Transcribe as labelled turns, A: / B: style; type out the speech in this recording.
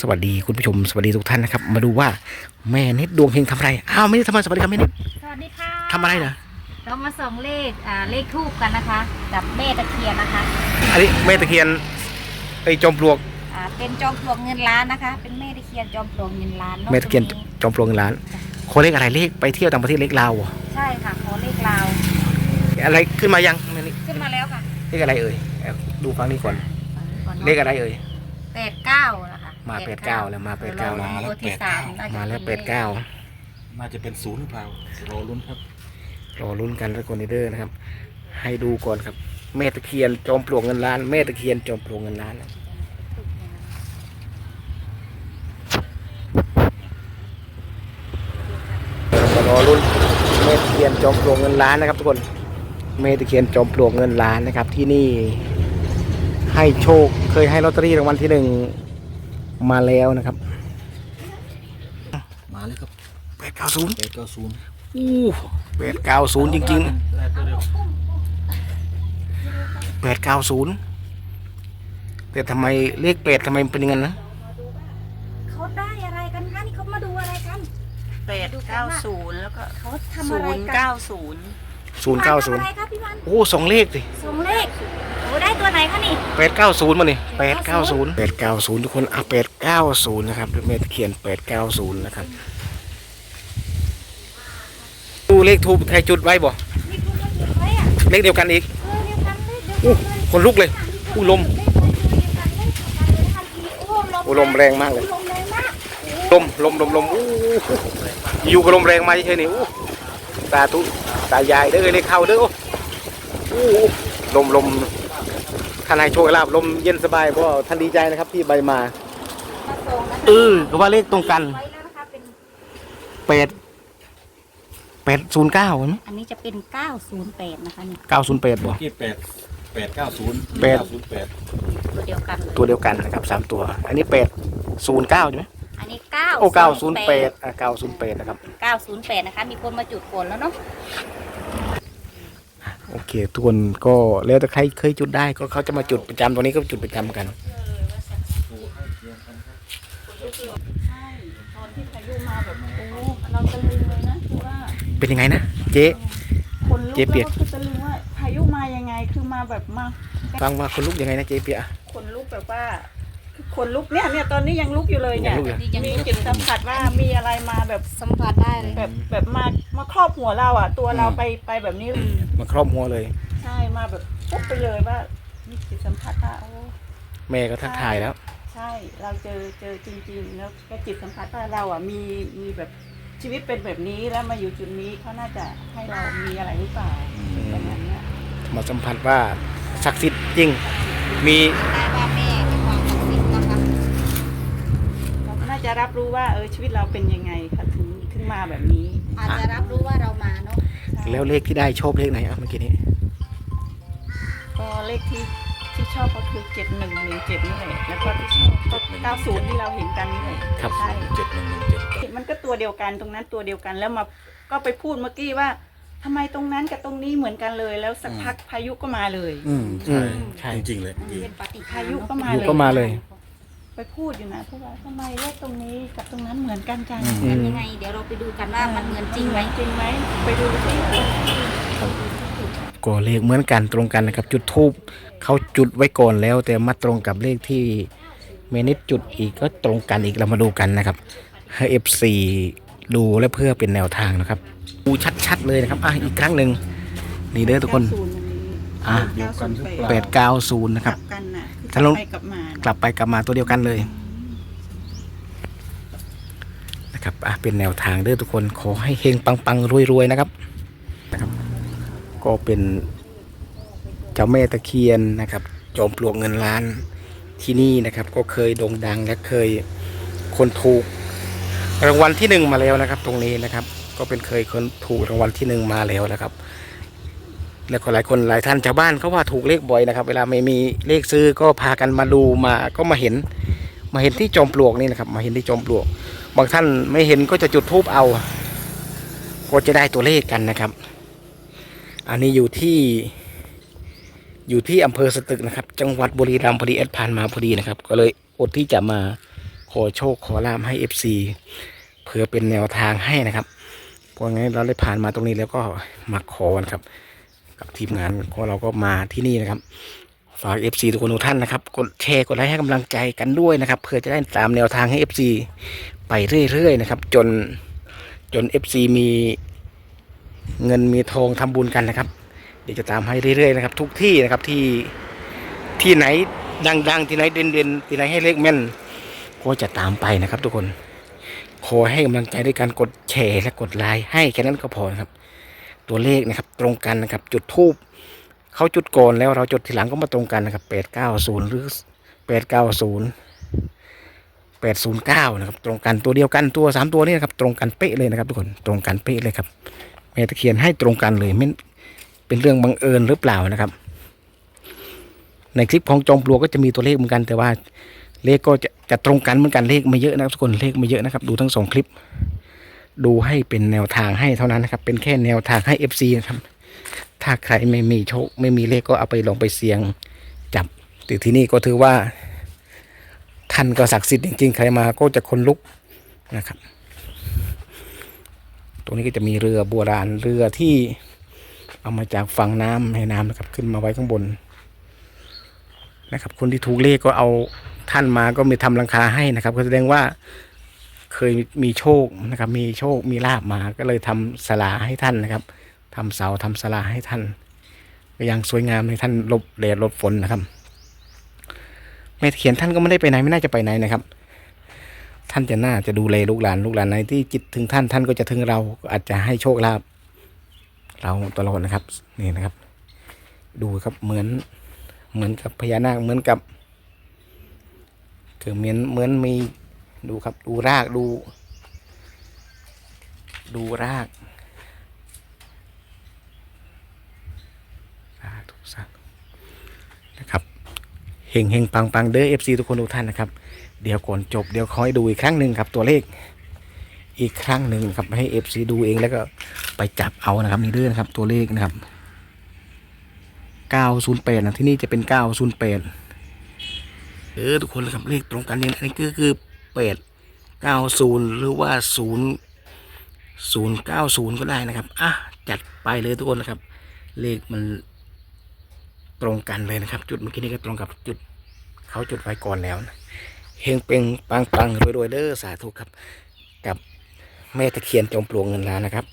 A: สวัสดีคุณผู้ชมสวัสดีทุกท่านนะครับ มาดูว่าแม่นิดดวงเฮงทำอะไรอ้าวไม่ได้ทำอะไรสวัสดีครับแม่นิด
B: สวัสดีค่ะ
A: ทำอะไรนะ
B: เรามาส่งเลขอ่าเลขทูบกันนะคะ กับแม่ตะเคียนนะคะ
A: อันนี้แม่ตะเคียนไอ้จอมปลวก
B: อ่าเป็นจอมปลวกเงินล้านนะคะ เป็นแม่ตะเคียนจอมปลวกเงินล้านอะ
A: แม่ตะเคียนจอมปลวกเงินล้านโคเลขอะไรเลขไปเที่ยวต่างประเทศเลขลาวเหรอ
B: ใช่ค่ะขอเลขลาว
A: อะไรขึ้นมายังแม่นิด
B: ขึ้นมาแล้วค่ะ
A: เลขอะไรเอ่ยเอาดูฟังนี้ก่อน
B: ก่อน
A: เลขอะไรเอ่ย
B: แปดเก้านะคะ
A: มาแปดเก้าแล้วมาแปดเก้า
B: มาแล้วที่สามน่จะ
A: มาแล้ว
B: น
A: แปดเก้า
C: น่าจะเป็นศูนย์หรือเปล่ารอลุ้นครับ
A: รอลุ้นกันทุกคนเด้อนะครับ ให้ดูก่อนครับแม่ตะเคียนจอมปลวกเงินล้านแม่ตะเคียนจอมปลวกเงินล้านมารอรุ่นเมตะเคียนจอมปลวกเงินล้านนะครับ ทุกคนเมตะเคียนจอมปลวกเงินล้านนะครับ ที่นี่ ให้โชคเคยให้ลอตเตอรี่รางวัลที่หนึ่ง มาแล้วนะครับ
C: มาแล้วครับ
A: แปดเก้าศูนย์
C: แปดเก้าศูนย์
A: อู้แปดเก้าศูนย์จริง
C: ได้ตัวเดียว
A: ๆแปดเก้าศูนย์แต่ทำไมเลขแปดทำไมมันเป็นอย่างนั้นนะ
B: เขาได้อะไรกันคะนี่เขามาดูอะไรกัน
D: แปดเก้าศูนย์แล้วก็
B: เขาทำ
D: ศู
B: อะไร
D: นย์
B: กัน
D: เก้าศูนย์
A: ศูนย์เก้าศูนย์
B: ทำอะไรครับพี่วัน
A: โอ้สองเลขสิ
B: ส่งเลขโอ้ได้ตัวไหนคะนี่
A: แปดเก้าศูนย์มานี่แปดเก้าศูนย์แปดเก้าศูนย์ทุกคนอะแปดเก้าศูนย์นะครับเมตะเคียนแปดเก้าศูนย์นะครับดูเลขทูบใครจุดไว้บ่
B: นี่คุณเลขจุดไว้อะ
A: เลขเดียวกันอีก
B: เออเดียวกันเลขเดียว
A: อู้
B: กันเลย
A: คนลุกเลยอู้ลม
B: โอ้ลมแรงมากเลย
A: ลมแรงมากลมลมลมลมอู้อยู่กับลมแรงมาเฉยๆนี่อู้ ตาตุตายายเด้อเลยเข้าเด้ออู้อู้ลมลมท่านให้โชคให้ลาบลมเย็นสบายเพราะว่าท่านดีใจนะครับที่ใบมา
B: มาส่งนะคะ
A: เออก็ว่าเลขตรงกัน
B: ไว้แล้วนะคะเป็น
A: แปดแปดศูนย์เก้าไหม
B: อันนี้จะเป็น908นะคะนี่
A: เก้าศูนย์แปดบ่
C: ที่แปดแปดเก้าศูนย์
A: แปด
C: ศูนย์แปด
B: ตัวเดียวกันเลย
A: ตัวเดียวกันนะครับสามตัว อันนี้แปดศูนย์เก้าใช่ไหม
B: อันนี้9
A: โอ้เก้าศูนย์แปดอะเก้าศูนย์แปดนะครับ
B: 908 นะคะ มีคนมาจุดฝนแล้วเนาะ
A: โอเค ทุกคนก็แล้วแต่ใครเคยจุดได้ก็เขาจะมาจุดประจำตรงนี้ก็จุดประจำกัน
D: ใช่ตอนที่พายุมาแบบโอ้เราตะลึงเลยนะคือว่า
A: เป็นยังไงนะเจ๊
D: คนลุก
A: เจ๊เปียก
D: แล้วก็คือตะลึงว่าพายุมายังไงคือมาแบบมา
A: ฟังว่าคนลุกยังไงนะเจ๊เปีย
D: คนลุกแบบว่า คือคนลุกเนี่ยเนี่ยตอนนี้ยังลุกอยู่เลยเนี่ย
A: ยังลุกอยู่
D: มีจิตสัมผัสว่ามีอะไรมาแบบ
B: สัมผัสได้เลย
D: แบบแบบมามาครอบหัวเราอะ ตัวเราไปไปแบบนี้
A: มาครอบหัวเลย
D: ใช่มาแบบปุ๊บไปเลยว่ามีจิตสัมผัสว่าโอ้
A: แม่ก็ทักทายแล้ว
D: ใช่เราเจอเจอจริง ๆ แล้วก็จิตสัมผัสว่าเราอะมีมีแบบชีวิตเป็นแบบนี้แล้วมาอยู่จุดนี้เขาน่าจะให้เรามีอะไรหรือเปล่าประมาณเนี้ย
A: มาสัมผัสว่าศักดิ์สิทธิ์จริง มี
B: ได้ว่าแม่มีความศักดิ์สิทธิ์นะคะ
D: เราก็น่าจะรับรู้ว่าเออชีวิตเราเป็นยังไงค่ะถึงถึงมาแบบนี้
B: อาจจะรับรู้ว่าเรามาเนาะ
A: แล้วเลขที่ได้โชคเลขไหนอะเมื่อกี้นี้
D: ก็เลขที่ที่ชอบก็คือเจ็ดหนึ่งหนึ่งเจ็ดนี่แหละแล้วก็ที่ชอบก็เก้าศูนย์ที่เราเห็นกันนี่แหละ
A: ครับ
D: ใช่
C: เจ็ดหนึ่งหนึ่งเจ็ด
D: มันก็ตัวเดียวกันตรงนั้นตัวเดียวกันแล้วมาก็ไปพูดเมื่อกี้ว่าทำไมตรงนั้นกับตรงนี้เหมือนกันเลย แล้วสักพักพายุก็มาเลย
C: อืม
A: อื
C: ใช่
A: มใช่
C: จริงๆเลยจริง
B: เป็นปฏิ
D: พายุก็มา
A: อยู่
D: เลย
A: ก็มาเลย
D: ไปพูดอยู่นะพูดว่าทำไมเลขตรงนี้กับตรงนั้นเหมือนกันจัง
A: อื
B: เป็น
A: ม
B: ยังไง เดี๋ยวเราไปดูกันว่ามันเหมือนจริงไหม
D: จริงไหมไปดูสิ
A: ก็เลขเหมือนกันตรงกันนะครับ จุดทูบเขาจุดไว้ก่อนแล้ว แต่มาตรงกับเลขที่เมนิดจุดอีกก็ตรงกันอีกเรามาดูกันนะครับให้เอฟซีดูและเพื่อเป็นแนวทางนะครับดูชัดๆเลยนะครับอะอีกครั้งหนึ่งนี่เด้อทุกคน อะ
C: เดียวกันหรือเปล่า
A: แปดเก้าศูนย์นะค
D: ก
A: รั
D: ลั
A: บ
D: บกัน น่ะคือ
A: ถ้าลง
D: ไปกลับมา
A: กลับไปกลับมาตัวเดียวกันเลยนะครับอะเป็นแนวทางเด้อทุกคนขอให้เฮงปังปังรวยรวยๆนะครับนะครับ ก็เป็นเจ้าแม่ตะเคียนนะครับ จอมปลวกเงินล้านที่นี่นะครับ ก็เคยโด่งดังและเคยคนถูกรางวัลที่หนึ่งมาแล้วนะครับ ตรงนี้นะครับ ก็เป็นเคยคนถูกรางวัลที่หนึ่งมาแล้วนะครับ แล้วก็หลายคนหลายท่านชาวบ้านเขาว่าถูกเลขบ่อยนะครับ เวลาไม่มีเลขซื้อก็พากันมาดูมาก็มาเห็น มาเห็นที่จอมปลวกนี่นะครับ มาเห็นที่จอมปลวก บางท่านไม่เห็นก็จะจุดธูปเอาก็จะได้ตัวเลขกันนะครับ อันนี้อยู่ที่ อยู่ที่อำเภอสตึกนะครับ จังหวัดบุรีรัมย์พอดีแอดผ่านมาพอดีนะครับ ก็เลยอดที่จะมาขอโชคขอลาภให้ FC เพื่อเป็นแนวทางให้นะครับเพราะงั้นเราได้ผ่านมาตรงนี้แล้วก็มาขอกันครับ กับทีมงานของเราก็มาที่นี่นะครับ ฝาก FC ทุกคนทุกท่านนะครับ กดแชร์กดไลค์ให้กำลังใจกันด้วยนะครับ เพื่อจะได้ตามแนวทางให้ FC ไปเรื่อยๆนะครับ จนจน FC มีเงินมีทองทำบุญกันนะครับ เดี๋ยวจะตามให้เรื่อยๆนะครับ ทุกที่นะครับที่ที่ไหนดังๆ ที่ไหนเด่นๆที่ไหนให้เลขแม่นก็จะตามไปนะครับ ทุกคนขอให้กำลังใจด้วยการกดแชร์และกดไลค์ให้แค่นั้นก็พอครับ ตัวเลขนะครับ ตรงกันนะครับ จุดทูบเขาจุดก่อนแล้วเราจุดทีหลังก็มาตรงกันนะครับแปดเก้าศูนย์หรือแปดเก้าศูนย์แปดศูนย์เก้านะครับ ตรงกันตัวเดียวกันตัวสามตัวนี้นะครับ ตรงกันเป๊ะเลยนะครับ ทุกคนตรงกันเป๊ะเลยครับแม่ตะเคียนให้ตรงกันเลยไม่เป็นเรื่องบังเอิญหรือเปล่านะครับ ในคลิปของจอมปลวกก็จะมีตัวเลขเหมือนกัน แต่ว่าเลขก็จะจะตรงกันเหมือนกันเลขไม่เยอะนะครับทุกคนเลขไม่เยอะนะครับ ดูทั้งสองคลิป ดูให้เป็นแนวทางให้เท่านั้นนะครับ เป็นแค่แนวทางให้ FC นะครับ ถ้าใครไม่มีโชค ไม่มีเลขก็เอาไปลองไปเสี่ยงจับแต่ที่นี่ก็ถือว่า ท่านก็ศักดิ์สิทธิ์จริงๆ ใครมาก็จะคนลุกนะครับ ตรงนี้ก็จะมีเรือโบราณเรือที่เอามาจากฝั่งน้ำแม่น้ำนะครับ ขึ้นมาไว้ข้างบน นะครับ คนที่ถูกเลขก็เอาท่านมาก็มีทำรังคาให้นะครับ ก็แสดงว่า เคยมีโชคนะครับ มีโชคมีลาบมา ก็เลยทำศาลาให้ท่านนะครับทำเสาทำศาลาให้ท่านก็ยังสวยงามในท่านลบแดดลบฝนนะครับแม่เขียนท่านก็ไม่ได้ไปไหนไม่น่าจะไปไหนนะครับ ท่านจะน่าจะดูแลลูกหลานลูกหลานไหนที่จิตถึงท่านท่านก็จะถึงเราอาจจะให้โชคลาภเราตลอดนะครับนี่นะครับ ดูครับเหมือนเหมือนกับพญานาคเหมือนกับคือเหมือนเหมือนมี ดูครับดูรากดู ดูรากสาธุสาธุนะครับเฮงเฮงปังปังเด้อเอฟซีทุกคนทุกท่านนะครับ เดี๋ยวก่อนจบเดี๋ยวคอยดูอีกครั้งหนึ่งครับตัวเลขอีกครั้งหนึ่งครับให้เอฟซีดูเองแล้วก็ไปจับเอานะครับนี่เด้อนะครับตัวเลขนะครับ 908นะที่นี่จะเป็น 908เออทุกคนเลยครับเลขตรงกันอย่างนี้ก็คือ แปดเก้าศูนย์หรือว่าศูนย์ศูนย์เก้าศูนย์ก็ได้นะครับ อะ จัดไปเลยทุกคนนะครับ เลขมันตรงกันเลยนะครับ จุดเมื่อกี้นี้ก็ตรงกับจุดเขาจุดไว้ก่อนแล้วนะเฮงเปงปังปังรวยรวยเด้อสาธุครับ กับแม่ตะเคียนจอมปลวงเงินล้านนะครับ